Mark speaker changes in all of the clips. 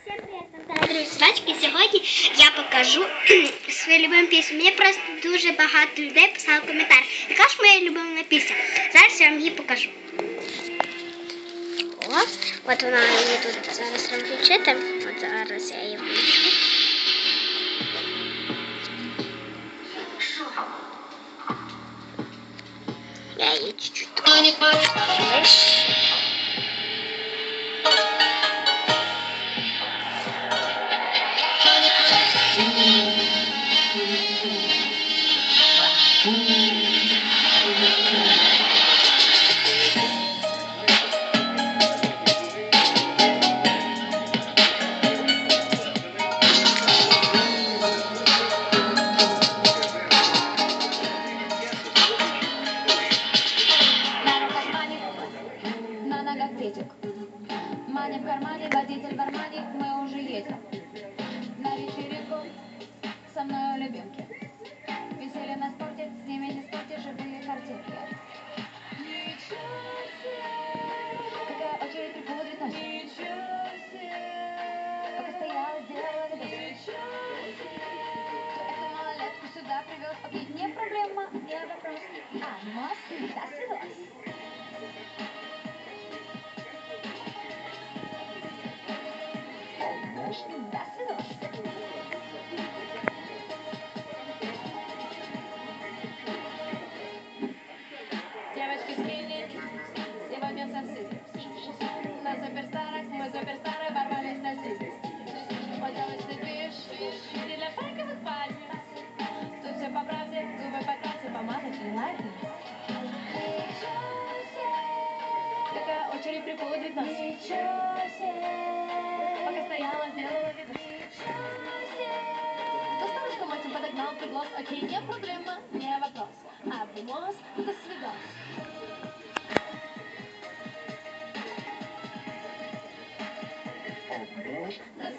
Speaker 1: Всем привет, там друзі, Свачки. Сьогодні я покажу свою любиму пісню. Мені просто дуже багато людей писали коментар. Яка ж моя улюблена пісня? Зараз я вам її покажу. О, от вона мені тут зараз розключити. От зараз я її включу. Я її чуть-чуть
Speaker 2: Маня в кармане, водитель в армане, мы уже вопрос. А, нос, да, свидос. Да, свидос. Девочки скини, сегодня совсем. На суперстарах мы суперстары Желательно. Какая очередь припудрит нас. Пока стояла, сделала вид. За старушком этим подогнал приглас. Окей, не проблема, не вопрос. А босс, до. До свидания.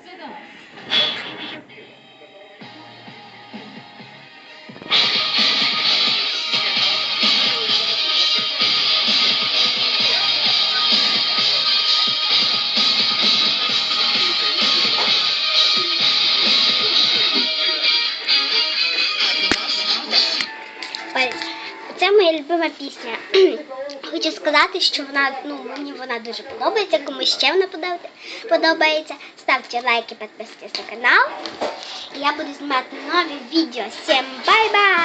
Speaker 1: Це моя любима пісня. Хочу сказати, що вона, ну, мені вона дуже подобається. Комусь ще вона подобається. Ставте лайки, підписуйтесь на канал. І я буду знімати нові відео. Всім бай-бай!